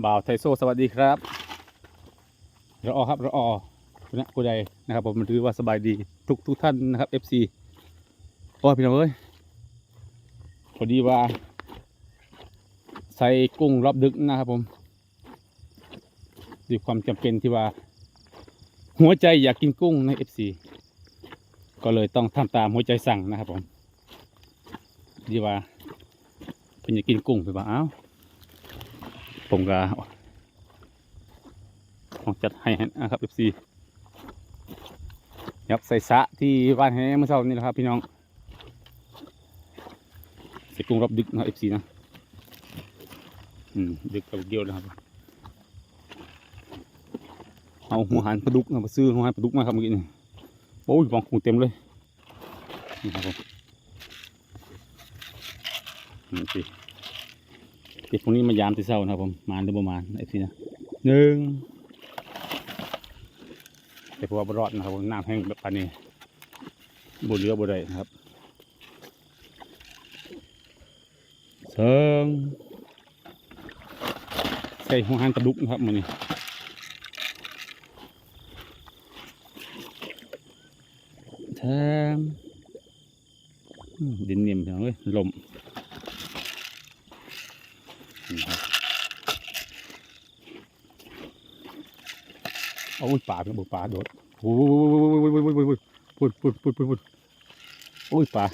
บ่าวไทโซสวัสดีครับรอครับรอคุณนะคุณใดนะครับผมถือว่าสบายดีทุกทุกท่านนะครับ FC โอ้พี่น้องเอ้ยพอดีว่า ใส่กุ้งรอบดึกนะครับผมด้วยความจำเป็นที่ว่า หัวใจอยากกินกุ้งใน FC ก็เลยต้องทำตามหัวใจสั่งนะครับผมดีว่าเป็นอยากกินกุ้งไปบ้าเอ้า ผมก็ลองจัดให้นะครับ FC ครับใส่สะที่บ้านแห่เมื่อเช้านี้นะครับพี่น้องใส่กุ้งรอบดึกนะครับ FC นะอืมดึกกับเดียวนะครับเอาหัวหันปลาดุกนะมาซื้อหัวหันปลาดุกมาครับเมื่อกี้นี่โอ้ยฟองกุ้งเต็มเลยนี่ครับผมนี่สิ เด็กพวกนี้มายามตีเศร้านะครับผมมาหรือประมาณไอ้ทีนะหนึ่งแต่พวกบรอดนะครับผมน้ำแห้งแบบปานนี้บนเรือบ่ได้นะครับสองใส่หัวหันปลาดุกนะครับมันนี่แถมดินเนียมจังเลยลม นี่ครับ โอ้ยป่าเป็นบุป่าโดดโอ้ยโอ้ยโอ้ยโอ้ยโอ้ยโอ้ยปุดปุดปุดปุดปุดโอ้ยป่า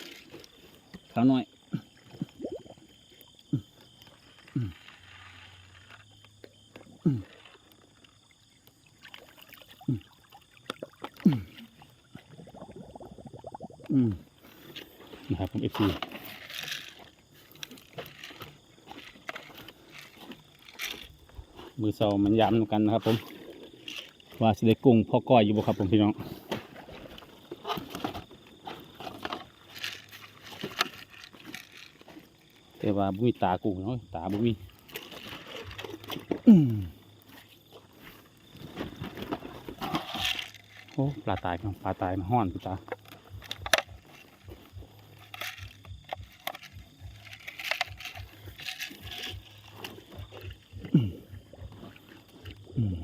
ขาหน่อยนะครับผมเอฟซีมือเสามันย้ำกันนะครับผม ว่าสิได้กุ้งพ่อก้อยอยู่บ่ครับผมพี่น้องแต่ว่าบุมีตากุ้งเนาะตาบุมีโอ้ปลาตายครับปลาตายมันห้อนพี่ตาอืม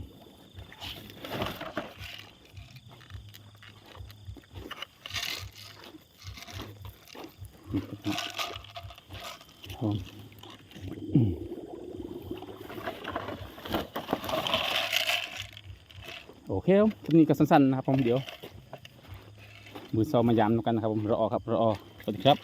ผมอืมโอเคครับคลิปนี้ก็สั้นๆนะครับผมเดี๋ยว มือซอมายามกันนะครับผมรอครับรอสวัสดีครับ